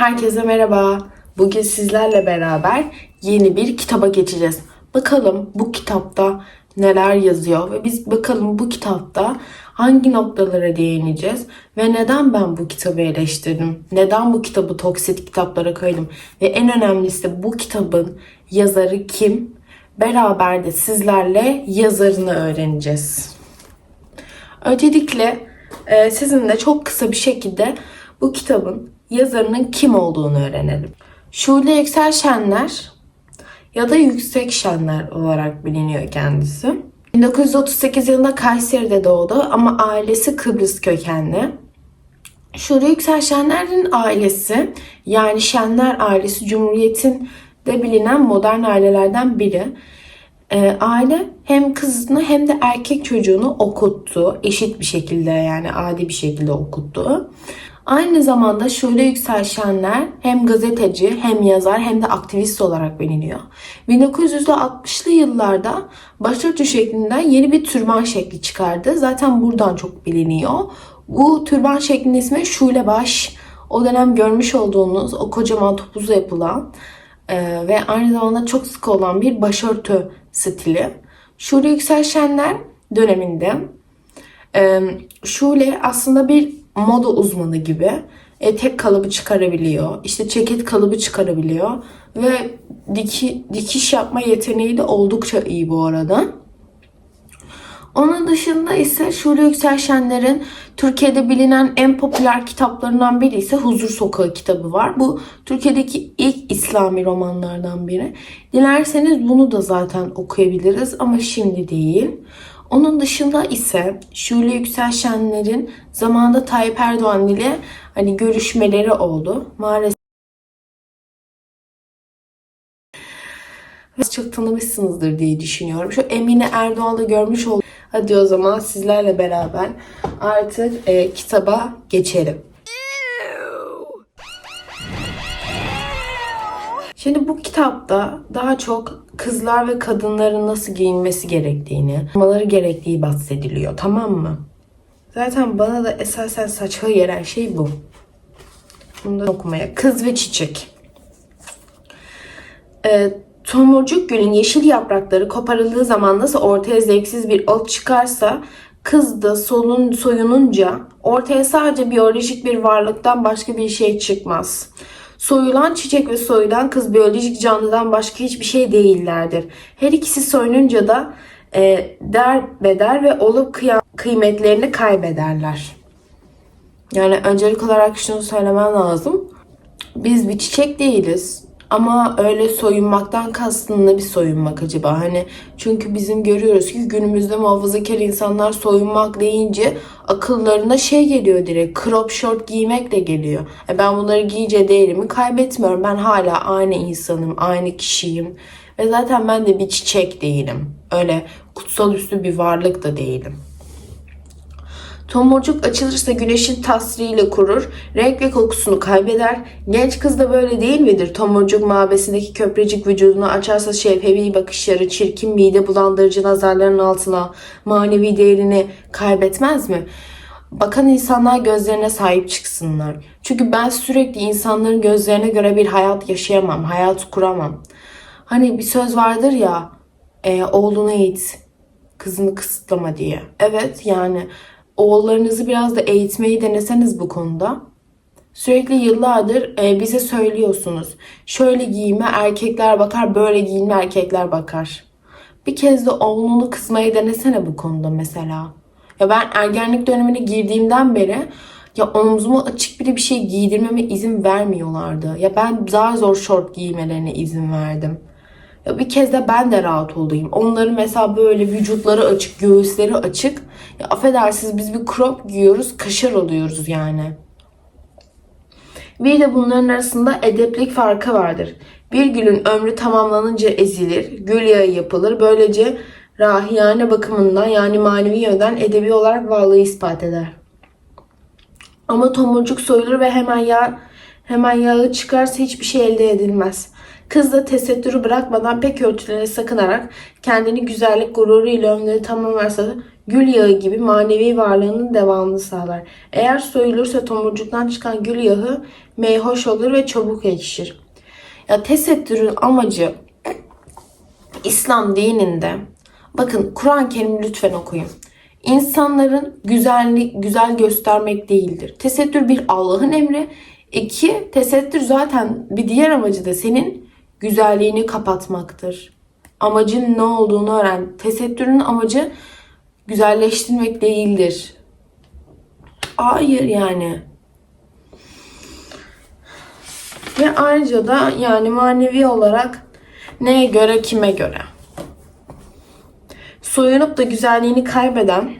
Herkese merhaba. Bugün sizlerle beraber yeni bir kitaba geçeceğiz. Bakalım bu kitapta neler yazıyor ve biz bakalım bu kitapta hangi noktalara değineceğiz ve neden ben bu kitabı eleştirdim? Neden bu kitabı toksit kitaplara koydum? Ve en önemlisi bu kitabın yazarı kim? Beraber de sizlerle yazarını öğreneceğiz. Öncelikle e, sizinle çok kısa bir şekilde bu kitabın yazarının kim olduğunu öğrenelim. Şule Yüksel Şenler ya da Yüksek Şenler olarak biliniyor kendisi. 1938 yılında Kayseri'de doğdu ama ailesi Kıbrıs kökenli. Şule Yüksel Şenler'in ailesi yani Şenler ailesi Cumhuriyet'in de bilinen modern ailelerden biri. Ee, aile hem kızını hem de erkek çocuğunu okuttu. Eşit bir şekilde yani adi bir şekilde okuttu. Aynı zamanda Şule Yüksel Şenler hem gazeteci hem yazar hem de aktivist olarak biliniyor. 1960'lı yıllarda başörtü şeklinden yeni bir türban şekli çıkardı. Zaten buradan çok biliniyor. Bu türban şeklinin ismi Şule Baş. O dönem görmüş olduğunuz o kocaman topuzla yapılan e, ve aynı zamanda çok sık olan bir başörtü stili. Şule Yüksel Şenler döneminde e, Şule aslında bir moda uzmanı gibi e, tek kalıbı çıkarabiliyor. İşte ceket kalıbı çıkarabiliyor. Ve diki, dikiş yapma yeteneği de oldukça iyi bu arada. Onun dışında ise Şule Yüksel Şenler'in Türkiye'de bilinen en popüler kitaplarından biri ise Huzur Sokağı kitabı var. Bu Türkiye'deki ilk İslami romanlardan biri. Dilerseniz bunu da zaten okuyabiliriz ama şimdi değil. Onun dışında ise Şule Yüksel Şenler'in zamanında Tayyip Erdoğan ile hani görüşmeleri oldu. Maalesef çok tanımışsınızdır diye düşünüyorum. Şu Emine Erdoğan'ı görmüş oldum. Hadi o zaman sizlerle beraber artık e, kitaba geçelim. Şimdi bu kitapta daha çok kızlar ve kadınların nasıl giyinmesi gerektiğini, olmaları gerektiği bahsediliyor. Tamam mı? Zaten bana da esasen saçma gelen şey bu. Bunu da okumaya. Kız ve çiçek. Ee, tomurcuk gülün yeşil yaprakları koparıldığı zaman nasıl ortaya zevksiz bir ot çıkarsa kız da solun, soyununca ortaya sadece biyolojik bir varlıktan başka bir şey çıkmaz. Soyulan çiçek ve soyulan kız biyolojik canlıdan başka hiçbir şey değillerdir. Her ikisi soyununca da e, derbeder ve olup kıymetlerini kaybederler. Yani öncelik olarak şunu söylemem lazım. Biz bir çiçek değiliz. Ama öyle soyunmaktan kastın ne bir soyunmak acaba? Hani çünkü bizim görüyoruz ki günümüzde muhafazakar insanlar soyunmak deyince akıllarına şey geliyor direkt. Crop short giymek de geliyor. E ben bunları giyince değerimi kaybetmiyorum. Ben hala aynı insanım, aynı kişiyim. Ve zaten ben de bir çiçek değilim. Öyle kutsal üstü bir varlık da değilim. Tomurcuk açılırsa güneşin tasriyle kurur, renk ve kokusunu kaybeder. Genç kız da böyle değil midir? Tomurcuk mabesindeki köprecik vücudunu açarsa şevhevi bakışları, çirkin mide bulandırıcı nazarların altına manevi değerini kaybetmez mi? Bakan insanlar gözlerine sahip çıksınlar. Çünkü ben sürekli insanların gözlerine göre bir hayat yaşayamam, hayat kuramam. Hani bir söz vardır ya, e, oğlunu eğit, kızını kısıtlama diye. Evet yani oğullarınızı biraz da eğitmeyi deneseniz bu konuda. Sürekli yıllardır e, bize söylüyorsunuz. Şöyle giyime erkekler bakar, böyle giyinme erkekler bakar. Bir kez de oğlunu kısmayı denesene bu konuda mesela. Ya ben ergenlik dönemine girdiğimden beri ya omzumu açık bile bir şey giydirmeme izin vermiyorlardı. Ya ben daha zor şort giymelerine izin verdim. Ya bir kez de ben de rahat olayım. Onların mesela böyle vücutları açık, göğüsleri açık. Ya affedersiniz biz bir crop giyiyoruz, kaşar oluyoruz yani. Bir de bunların arasında edeplik farkı vardır. Bir gülün ömrü tamamlanınca ezilir, gül yağı yapılır. Böylece rahiyane bakımından yani manevi yönden edebi olarak varlığı ispat eder. Ama tomurcuk soyulur ve hemen yağ hemen yağı çıkarsa hiçbir şey elde edilmez. Kız da tesettürü bırakmadan pek örtülere sakınarak kendini güzellik gururuyla ömrünü tamamlarsa gül yağı gibi manevi varlığının devamını sağlar. Eğer soyulursa tomurcuktan çıkan gül yağı meyhoş olur ve çabuk ekşir. Ya tesettürün amacı İslam dininde bakın Kur'an-ı Kerim'i lütfen okuyun. İnsanların güzellik güzel göstermek değildir. Tesettür bir Allah'ın emri. İki, tesettür zaten bir diğer amacı da senin güzelliğini kapatmaktır. Amacın ne olduğunu öğren. Tesettürün amacı güzelleştirmek değildir. Hayır yani. Ve ayrıca da yani manevi olarak neye göre kime göre. Soyunup da güzelliğini kaybeden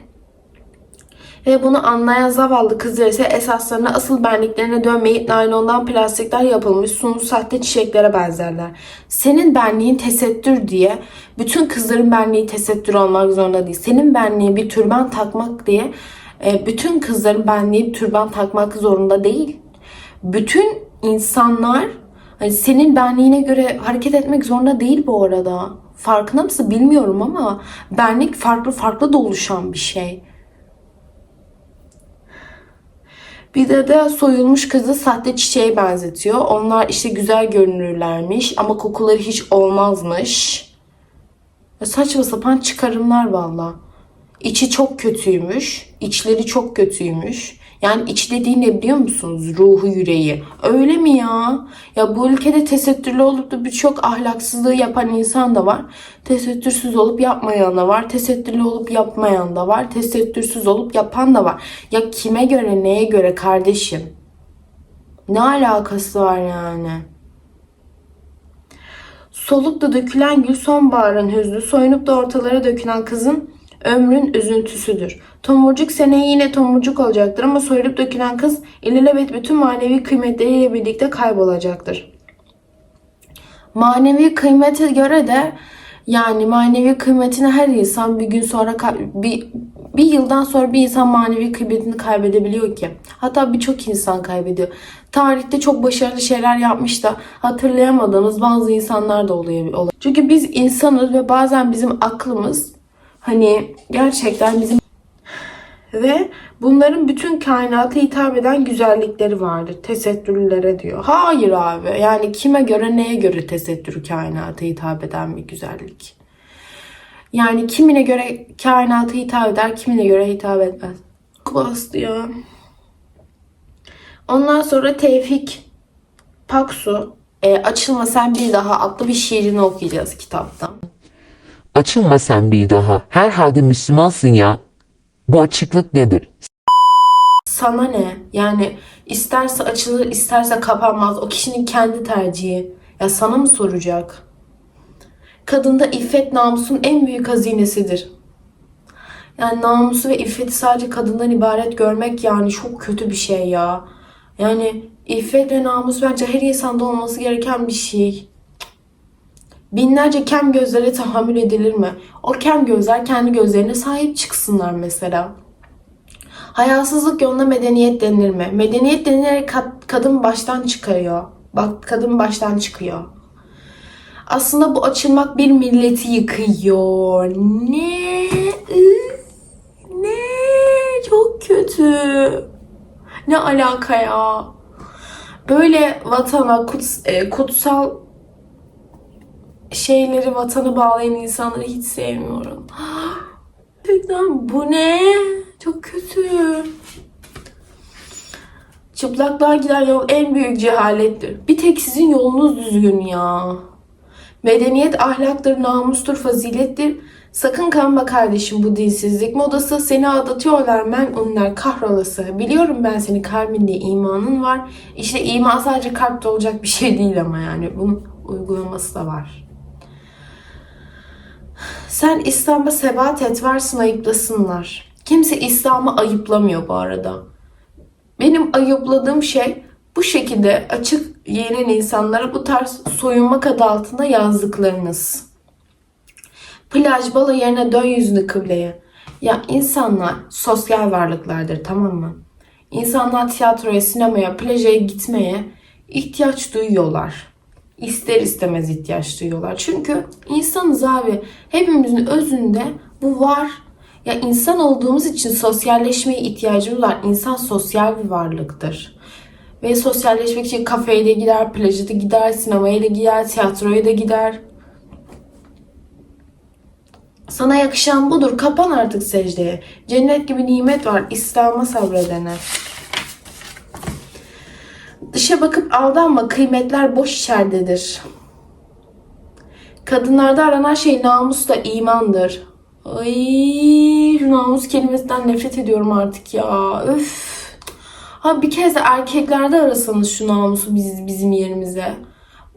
ve bunu anlayan zavallı kızlar ise esaslarına asıl benliklerine dönmeyip naylondan plastikler yapılmış sunu sahte çiçeklere benzerler. Senin benliğin tesettür diye bütün kızların benliği tesettür olmak zorunda değil. Senin benliğin bir türban takmak diye e, bütün kızların benliği türban takmak zorunda değil. Bütün insanlar hani senin benliğine göre hareket etmek zorunda değil bu arada. Farkında mısın bilmiyorum ama benlik farklı farklı da oluşan bir şey. Bir de de soyulmuş kızı sahte çiçeğe benzetiyor. Onlar işte güzel görünürlermiş ama kokuları hiç olmazmış. Ya saçma sapan çıkarımlar valla. İçi çok kötüymüş. içleri çok kötüymüş. Yani iç dediği ne biliyor musunuz? Ruhu yüreği. Öyle mi ya? Ya bu ülkede tesettürlü olup da birçok ahlaksızlığı yapan insan da var. Tesettürsüz olup yapmayan da var. Tesettürlü olup yapmayan da var. Tesettürsüz olup yapan da var. Ya kime göre neye göre kardeşim? Ne alakası var yani? Solup da dökülen gül sonbaharın hüznü, soyunup da ortalara dökülen kızın ömrün üzüntüsüdür. Tomurcuk seneye yine tomurcuk olacaktır ama soyulup dökülen kız ilelebet bütün manevi kıymetleriyle birlikte kaybolacaktır. Manevi kıymete göre de yani manevi kıymetini her insan bir gün sonra bir bir yıldan sonra bir insan manevi kıymetini kaybedebiliyor ki. Hatta birçok insan kaybediyor. Tarihte çok başarılı şeyler yapmış da hatırlayamadığımız bazı insanlar da oluyor. Çünkü biz insanız ve bazen bizim aklımız hani gerçekten bizim ve bunların bütün kainata hitap eden güzellikleri vardır. Tesettürlülere diyor. Hayır abi. Yani kime göre neye göre tesettür kainata hitap eden bir güzellik. Yani kimine göre kainata hitap eder, kimine göre hitap etmez. Bastı ya. Ondan sonra Tevfik Paksu e, Açılma Sen Bir Daha adlı bir şiirini okuyacağız kitaptan. Açılma sen bir daha. Herhalde Müslümansın ya. Bu açıklık nedir? Sana ne? Yani isterse açılır, isterse kapanmaz. O kişinin kendi tercihi. Ya sana mı soracak? Kadında iffet namusun en büyük hazinesidir. Yani namusu ve iffeti sadece kadından ibaret görmek yani çok kötü bir şey ya. Yani iffet ve namus bence her insanda olması gereken bir şey. Binlerce kem gözlere tahammül edilir mi? O kem gözler kendi gözlerine sahip çıksınlar mesela. Hayasızlık yoluna medeniyet denilir mi? Medeniyet denilerek kad- kadın baştan çıkarıyor. Bak kadın baştan çıkıyor. Aslında bu açılmak bir milleti yıkıyor. Ne? Ne? Çok kötü. Ne alaka ya? Böyle vatana kuts- e, kutsal şeyleri vatana bağlayan insanları hiç sevmiyorum. Gerçekten bu ne? Çok kötü. Çıplaklığa giden yol en büyük cehalettir. Bir tek sizin yolunuz düzgün ya. Medeniyet ahlaktır, namustur, fazilettir. Sakın kanma kardeşim bu dinsizlik modası. Seni aldatıyorlar men onlar kahrolası. Biliyorum ben seni kalbinde imanın var. İşte iman sadece kalpte olacak bir şey değil ama yani. Bunun uygulaması da var. Sen İslam'a sebat et varsın ayıplasınlar. Kimse İslam'ı ayıplamıyor bu arada. Benim ayıpladığım şey bu şekilde açık yenen insanlara bu tarz soyunmak adı altında yazdıklarınız. Plaj bala yerine dön yüzünü kıbleye. Ya insanlar sosyal varlıklardır tamam mı? İnsanlar tiyatroya, sinemaya, plaja gitmeye ihtiyaç duyuyorlar. İster istemez ihtiyaç duyuyorlar. Çünkü insanız abi. Hepimizin özünde bu var. Ya insan olduğumuz için sosyalleşmeye ihtiyacımız var. İnsan sosyal bir varlıktır. Ve sosyalleşmek için kafeye de gider, plaja da gider, sinemaya da gider, tiyatroya da gider. Sana yakışan budur. Kapan artık secdeye. Cennet gibi nimet var. İslam'a sabredene. Dışa bakıp aldanma. Kıymetler boş içerdedir. Kadınlarda aranan şey namus da imandır. Ay, namus kelimesinden nefret ediyorum artık ya. Öf. Ha bir kez de erkeklerde arasanız şu namusu biz, bizim yerimize.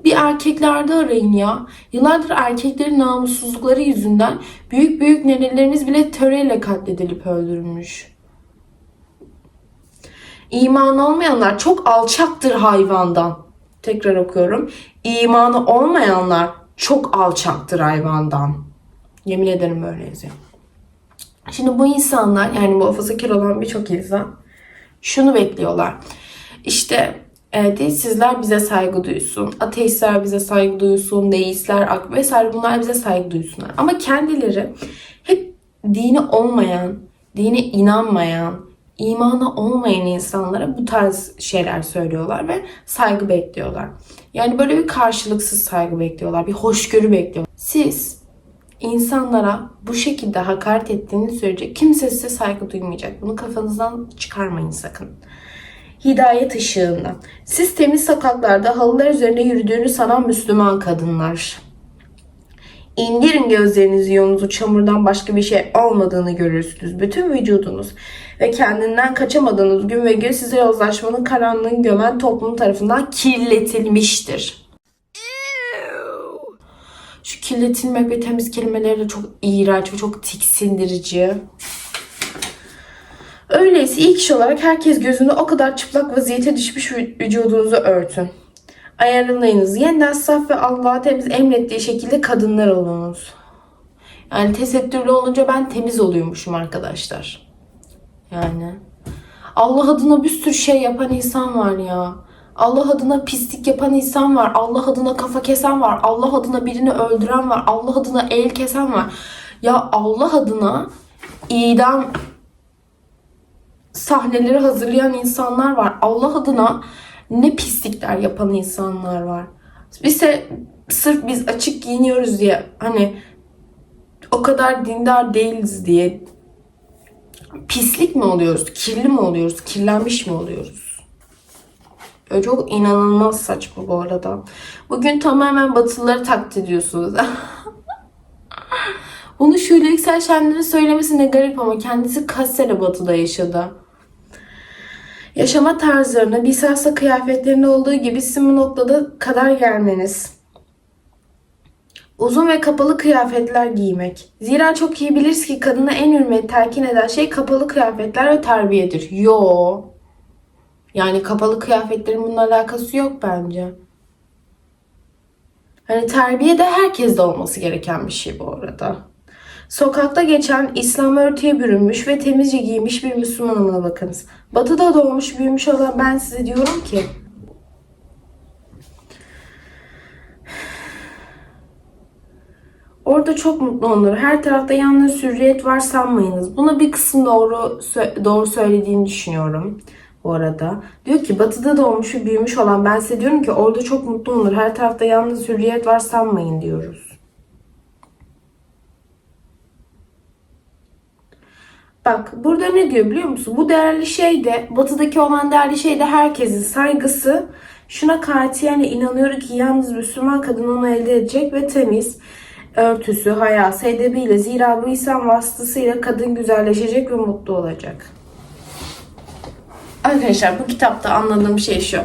Bir erkeklerde arayın ya. Yıllardır erkeklerin namussuzlukları yüzünden büyük büyük nenelerimiz bile töreyle katledilip öldürülmüş. İman olmayanlar çok alçaktır hayvandan. Tekrar okuyorum. İmanı olmayanlar çok alçaktır hayvandan. Yemin ederim böyle yazıyor. Şimdi bu insanlar yani muhafazakar olan birçok insan şunu bekliyorlar. İşte evet, sizler bize saygı duysun. Ateistler bize saygı duysun. Deistler vesaire bunlar bize saygı duysunlar. Ama kendileri hep dini olmayan, dine inanmayan, imanı olmayan insanlara bu tarz şeyler söylüyorlar ve saygı bekliyorlar. Yani böyle bir karşılıksız saygı bekliyorlar. Bir hoşgörü bekliyorlar. Siz insanlara bu şekilde hakaret ettiğiniz sürece kimse size saygı duymayacak. Bunu kafanızdan çıkarmayın sakın. Hidayet ışığında. Siz temiz sokaklarda halılar üzerinde yürüdüğünü sanan Müslüman kadınlar. İndirin gözlerinizi yolunuzu çamurdan başka bir şey olmadığını görürsünüz. Bütün vücudunuz ve kendinden kaçamadığınız gün ve gün size yozlaşmanın karanlığını gömen toplum tarafından kirletilmiştir. Şu kirletilmek ve temiz kelimeleri de çok iğrenç ve çok tiksindirici. Öyleyse ilk iş olarak herkes gözünde o kadar çıplak vaziyete düşmüş vü- vücudunuzu örtün. Ayarlayınız. Yeniden saf ve Allah'a temiz emrettiği şekilde kadınlar olunuz. Yani tesettürlü olunca ben temiz oluyormuşum arkadaşlar. Yani. Allah adına bir sürü şey yapan insan var ya. Allah adına pislik yapan insan var. Allah adına kafa kesen var. Allah adına birini öldüren var. Allah adına el kesen var. Ya Allah adına idam sahneleri hazırlayan insanlar var. Allah adına ne pislikler yapan insanlar var. Bize sırf biz açık giyiniyoruz diye hani o kadar dindar değiliz diye pislik mi oluyoruz? Kirli mi oluyoruz? Kirlenmiş mi oluyoruz? Öyle çok inanılmaz saçma bu arada. Bugün tamamen batılıları taklit ediyorsunuz. Bunu Şule Yüksel Şenler'in söylemesi ne garip ama kendisi kaç batıda yaşadı. Yaşama tarzlarına, lisansa kıyafetlerinde olduğu gibi sizin bu noktada kadar gelmeniz. Uzun ve kapalı kıyafetler giymek. Zira çok iyi biliriz ki kadına en hürmet telkin eden şey kapalı kıyafetler ve terbiyedir. Yo. Yani kapalı kıyafetlerin bununla alakası yok bence. Hani terbiye de herkeste olması gereken bir şey bu arada. Sokakta geçen İslam örtüye bürünmüş ve temizce giymiş bir Müslümanımına bakınız. Batıda doğmuş büyümüş olan ben size diyorum ki Orada çok mutlu olur. Her tarafta yalnız hürriyet var sanmayınız. Buna bir kısım doğru doğru söylediğini düşünüyorum bu arada. Diyor ki batıda doğmuş ve büyümüş olan ben size diyorum ki orada çok mutlu olur. Her tarafta yalnız hürriyet var sanmayın diyoruz. Bak burada ne diyor biliyor musun? Bu değerli şey de batıdaki olan değerli şey de herkesin saygısı. Şuna katiyen inanıyorum ki yalnız Müslüman kadın onu elde edecek ve temiz örtüsü, hayası, edebiyle zira bu İslam vasıtasıyla kadın güzelleşecek ve mutlu olacak. Arkadaşlar bu kitapta anladığım şey şu.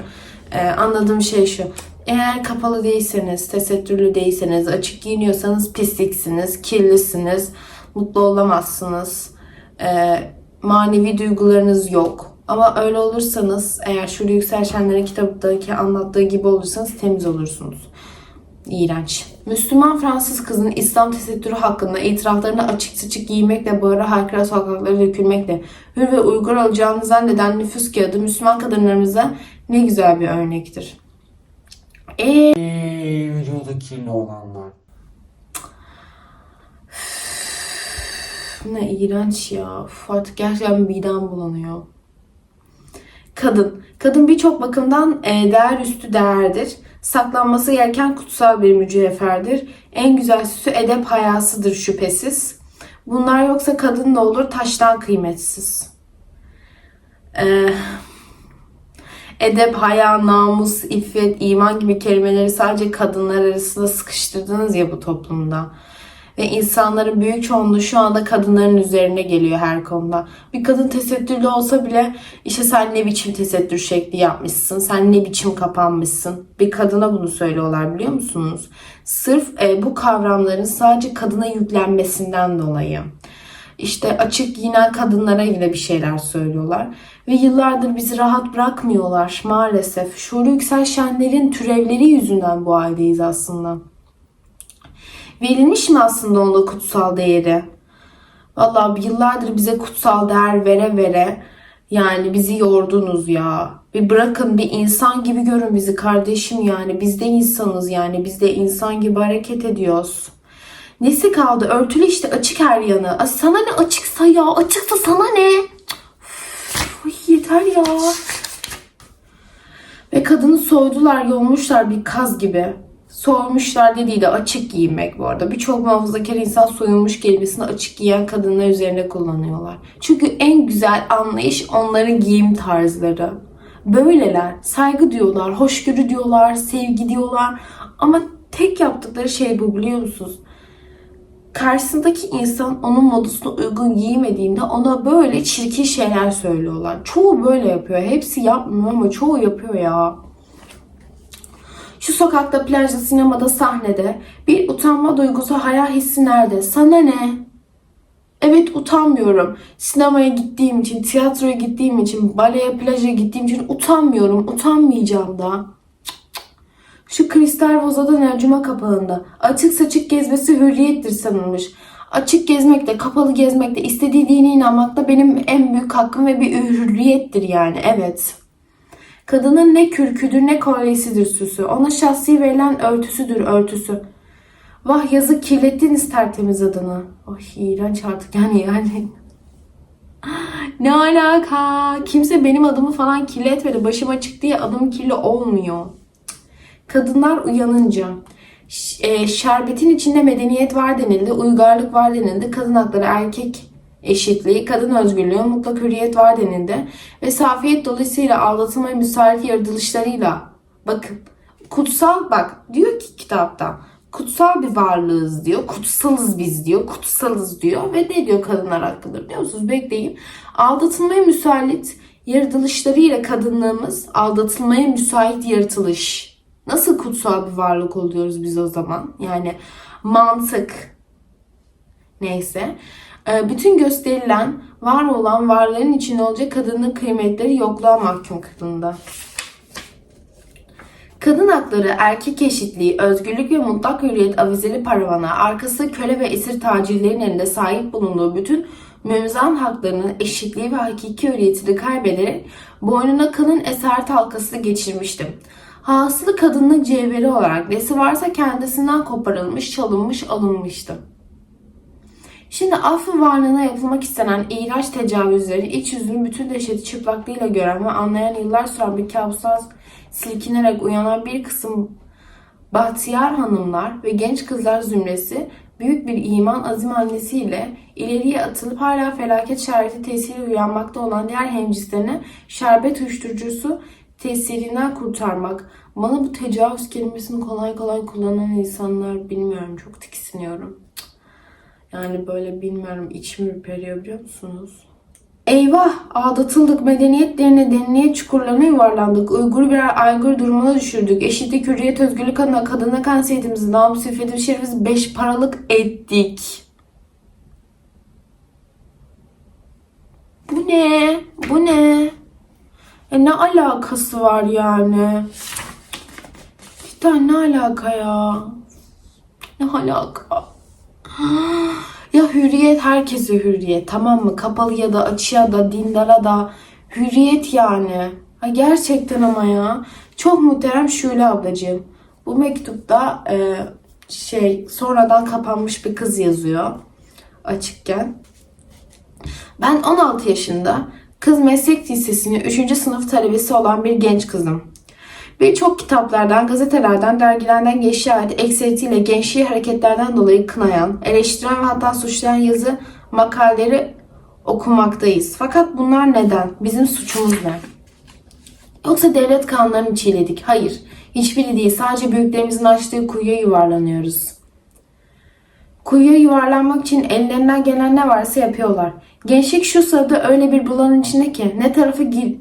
Ee, anladığım şey şu. Eğer kapalı değilseniz, tesettürlü değilseniz, açık giyiniyorsanız pisliksiniz, kirlisiniz, mutlu olamazsınız. Ee, manevi duygularınız yok. Ama öyle olursanız, eğer Şule Yüksel Şenler'in kitabındaki anlattığı gibi olursanız temiz olursunuz. İğrenç. Müslüman Fransız kızının İslam tesettürü hakkında itiraflarını açık seçik giymekle, bağıra haykıra sokaklara dökülmekle hür ve uygur olacağını zanneden nüfus kağıdı Müslüman kadınlarımıza ne güzel bir örnektir. Eee Ey vücudu kirli olanlar. Ne iğrenç ya. Üf, artık gerçekten midem bulanıyor. Kadın. Kadın birçok bakımdan e, değer üstü değerdir. Saklanması gereken kutsal bir mücevherdir. En güzel süsü edep hayasıdır şüphesiz. Bunlar yoksa kadın da olur taştan kıymetsiz. Ee, edep, haya, namus, iffet, iman gibi kelimeleri sadece kadınlar arasında sıkıştırdınız ya bu toplumda. Ve insanların büyük çoğunluğu şu anda kadınların üzerine geliyor her konuda. Bir kadın tesettürlü olsa bile işte sen ne biçim tesettür şekli yapmışsın, sen ne biçim kapanmışsın. Bir kadına bunu söylüyorlar biliyor musunuz? Sırf e, bu kavramların sadece kadına yüklenmesinden dolayı. İşte açık giyinen kadınlara yine bir şeyler söylüyorlar. Ve yıllardır bizi rahat bırakmıyorlar maalesef. Şule Yüksel Şenler'in türevleri yüzünden bu haldeyiz aslında. Verilmiş mi aslında onda kutsal değeri? Vallahi yıllardır bize kutsal değer vere vere yani bizi yordunuz ya. Bir bırakın bir insan gibi görün bizi kardeşim yani. Biz de insanız yani. Biz de insan gibi hareket ediyoruz. Nesi kaldı? Örtülü işte açık her yanı. Ay sana ne açıksa ya? Açıksa sana ne? Ay yeter ya. Ve kadını soydular, yolmuşlar bir kaz gibi. Soymuşlar dediği de açık giyinmek bu arada. Birçok muhafazakar insan soyulmuş kelimesini açık giyen kadınlar üzerine kullanıyorlar. Çünkü en güzel anlayış onların giyim tarzları. Böyleler. Saygı diyorlar, hoşgörü diyorlar, sevgi diyorlar. Ama tek yaptıkları şey bu biliyor musunuz? karşısındaki insan onun modusuna uygun giymediğinde ona böyle çirkin şeyler söylüyorlar. Çoğu böyle yapıyor. Hepsi yapmıyor ama çoğu yapıyor ya. Sokakta, plajda, sinemada, sahnede bir utanma duygusu, hayal hissi nerede? Sana ne? Evet utanmıyorum. Sinemaya gittiğim için, tiyatroya gittiğim için, baleye, plaja gittiğim için utanmıyorum. Utanmayacağım da. Şu kristal vazada nercuma kapağında. Açık saçık gezmesi hürriyettir sanılmış. Açık gezmek de, kapalı gezmek de, istediği dine inanmak da benim en büyük hakkım ve bir hürriyettir yani. Evet. Kadının ne kürküdür ne kolyesidir süsü. Ona şahsi verilen örtüsüdür örtüsü. Vah yazık kirlettiniz tertemiz adını. Ay iğrenç artık yani yani. Ne alaka? Kimse benim adımı falan kirletmedi. Başım açık diye adım kirli olmuyor. Kadınlar uyanınca e, şerbetin içinde medeniyet var denildi, uygarlık var denildi, kadın hakları, erkek eşitliği, kadın özgürlüğü, mutlak hürriyet var denildi ve safiyet dolayısıyla aldatılmaya müsait yaratılışlarıyla bakın kutsal bak diyor ki kitapta kutsal bir varlığız diyor, kutsalız biz diyor, kutsalız diyor ve ne diyor kadınlar hakkında biliyor musunuz? Bekleyin. Aldatılmaya müsait yaratılışlarıyla kadınlığımız aldatılmaya müsait yaratılış. Nasıl kutsal bir varlık oluyoruz biz o zaman? Yani mantık. Neyse. Ee, Bütün gösterilen, var olan varlığın içinde olacak kadının kıymetleri yokluğa mahkum kılında. Kadın hakları, erkek eşitliği, özgürlük ve mutlak hürriyet avizeli paravana, arkası köle ve esir tacirlerin elinde sahip bulunduğu bütün mümzan haklarının eşitliği ve hakiki hürriyetini kaybederek boynuna kalın esaret halkası geçirmiştim. Hasılı kadının cevheri olarak nesi varsa kendisinden koparılmış, çalınmış, alınmıştı. Şimdi affı varlığına yapılmak istenen iğrenç tecavüzleri iç yüzünün bütün dehşeti çıplaklığıyla gören ve anlayan yıllar süren bir kabustan silkinerek uyanan bir kısım bahtiyar hanımlar ve genç kızlar zümresi büyük bir iman azim annesiyle ileriye atılıp hala felaket şerbeti tesiri uyanmakta olan diğer hemcislerine şerbet uyuşturucusu tesirinden kurtarmak. Bana bu tecavüz kelimesini kolay kolay kullanan insanlar bilmiyorum çok tiksiniyorum. Yani böyle bilmiyorum içim ürperiyor biliyor musunuz? Eyvah! Aldatıldık, medeniyetlerine, deniliyet çukurlarına yuvarlandık. Uygur birer aygır durumuna düşürdük. Eşitlik, hürriyet, özgürlük adına kadına kansiyetimizi, namus, iffeti, şerefimizi beş paralık ettik. Bu ne? Bu ne? E ne alakası var yani? Cidden ne alaka ya? Ne alaka? Ya hürriyet herkese hürriyet tamam mı? Kapalı ya da açıya da dindara da hürriyet yani. Ha gerçekten ama ya. Çok muhterem Şule ablacığım. Bu mektupta e, şey sonradan kapanmış bir kız yazıyor açıkken. Ben 16 yaşında kız meslek lisesinin 3. sınıf talebesi olan bir genç kızım. Birçok kitaplardan, gazetelerden, dergilerden geçtiği ait ekseritiyle gençliği hareketlerden dolayı kınayan, eleştiren ve hatta suçlayan yazı makaleleri okumaktayız. Fakat bunlar neden? Bizim suçumuz ne? Yoksa devlet kanunlarını çiğnedik. Hayır. Hiçbiri değil. Sadece büyüklerimizin açtığı kuyuya yuvarlanıyoruz. Kuyuya yuvarlanmak için ellerinden gelen ne varsa yapıyorlar. Gençlik şu sırada öyle bir bulanın içinde ki ne tarafı gi-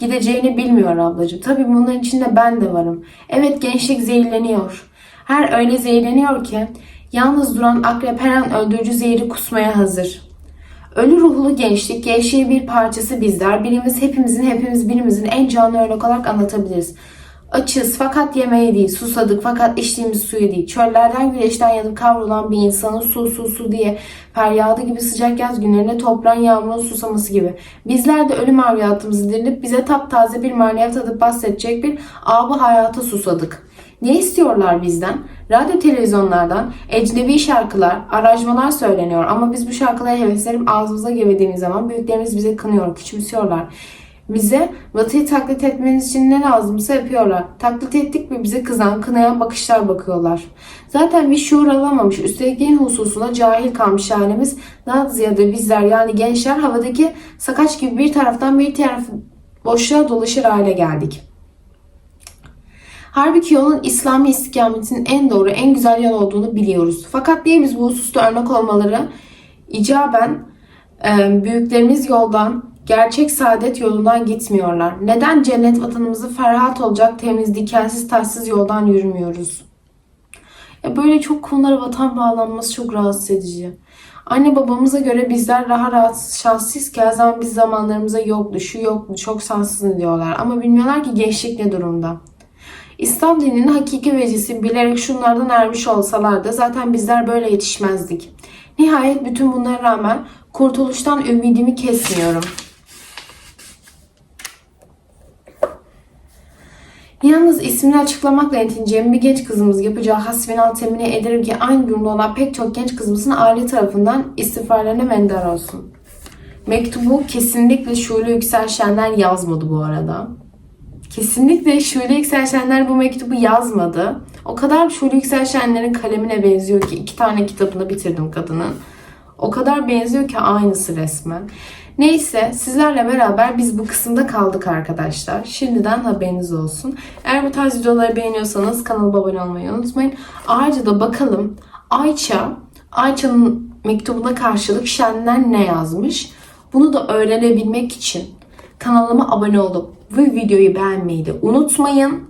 gideceğini bilmiyor ablacığım. Tabii bunların içinde ben de varım. Evet gençlik zehirleniyor. Her öyle zehirleniyor ki yalnız duran akrep her an öldürücü zehri kusmaya hazır. Ölü ruhlu gençlik, gençliğin bir parçası bizler. Birimiz hepimizin, hepimiz birimizin en canlı örnek olarak anlatabiliriz. Açız fakat yemeği değil, susadık fakat içtiğimiz suyu değil. Çöllerden güneşten yanıp kavrulan bir insanın su su su diye feryadı gibi sıcak yaz günlerinde toprağın yağmurun susaması gibi. Bizler de ölüm ariyatımızı dirilip bize taptaze bir maneviyat adı bahsedecek bir abı hayata susadık. Ne istiyorlar bizden? Radyo televizyonlardan ecnebi şarkılar, aranjmanlar söyleniyor ama biz bu şarkıları heveslenip ağzımıza gemediğimiz zaman büyüklerimiz bize kınıyor, küçümsüyorlar. Bize batıyı taklit etmeniz için ne lazımsa yapıyorlar. Taklit ettik mi bize kızan, kınayan bakışlar bakıyorlar. Zaten bir şuur alamamış, üstelik din hususuna cahil kalmış halimiz daha ziyade bizler yani gençler havadaki sakaç gibi bir taraftan bir taraf boşluğa dolaşır hale geldik. Halbuki yolun İslami istikametinin en doğru, en güzel yol olduğunu biliyoruz. Fakat niye biz bu hususta örnek olmaları icaben büyüklerimiz yoldan, gerçek saadet yolundan gitmiyorlar? Neden cennet vatanımızı ferhat olacak temiz, dikensiz, taşsız yoldan yürümüyoruz? Ya böyle çok konulara vatan bağlanması çok rahatsız edici. Anne babamıza göre bizler daha rahat şanslıyız ki zaman biz zamanlarımıza yoktu, şu yoktu, çok şanslısın diyorlar. Ama bilmiyorlar ki gençlik ne durumda. İslam dininin hakiki vecisi bilerek şunlardan ermiş olsalardı zaten bizler böyle yetişmezdik. Nihayet bütün bunlara rağmen kurtuluştan ümidimi kesmiyorum. Yalnız ismini açıklamakla yetineceğim bir genç kızımız yapacağı hasbinal temin ederim ki aynı durumda olan pek çok genç kızımızın aile tarafından istiğfarlarına mendar olsun. Mektubu kesinlikle Şule Yüksel Şenler yazmadı bu arada. Kesinlikle Şule Yüksel Şenler bu mektubu yazmadı. O kadar Şule Yüksel Şenler'in kalemine benziyor ki iki tane kitabını bitirdim kadının. O kadar benziyor ki aynısı resmen. Neyse sizlerle beraber biz bu kısımda kaldık arkadaşlar. Şimdiden haberiniz olsun. Eğer bu tarz videoları beğeniyorsanız kanalıma abone olmayı unutmayın. Ayrıca da bakalım Ayça, Ayça'nın mektubuna karşılık Şenler ne yazmış? Bunu da öğrenebilmek için kanalıma abone olup bu videoyu beğenmeyi de unutmayın.